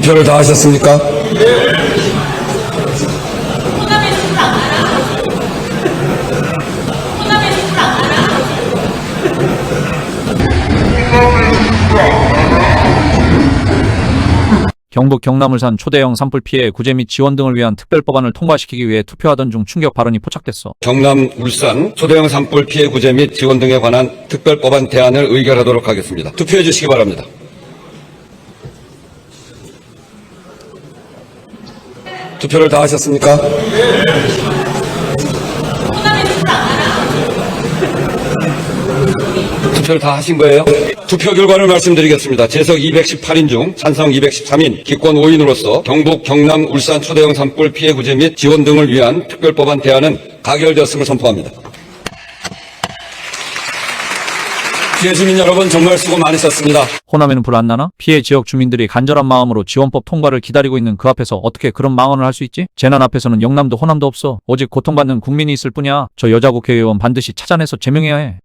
투표를 다 하셨습니까? 경북 경남을산 초대형 산불 피해 구제 및 지원 등을 위한 특별 법안을 통과시키기 위해 투표하던 중 충격 발언이 포착됐어. 경남, 울산 초대형 산불 피해 구제 및 지원 등에 관한 특별 법안 대안을 의결하도록 하겠습니다. 투표해 주시기 바랍니다. 투표를 다 하셨습니까? 투표를 다 하신 거예요? 투표 결과를 말씀드리겠습니다. 재석 218인 중 찬성 213인, 기권 5인으로서 경북, 경남, 울산 초대형 산불 피해 구제 및 지원 등을 위한 특별법안 대안은 가결되었음을 선포합니다. 피해 주민 여러분 정말 수고 많으셨습니다. 호남에는 불 안 나나? 피해 지역 주민들이 간절한 마음으로 지원법 통과를 기다리고 있는 그 앞에서 어떻게 그런 망언을 할 수 있지? 재난 앞에서는 영남도 호남도 없어. 오직 고통받는 국민이 있을 뿐이야. 저 여자 국회의원 반드시 찾아내서 제명해야 해.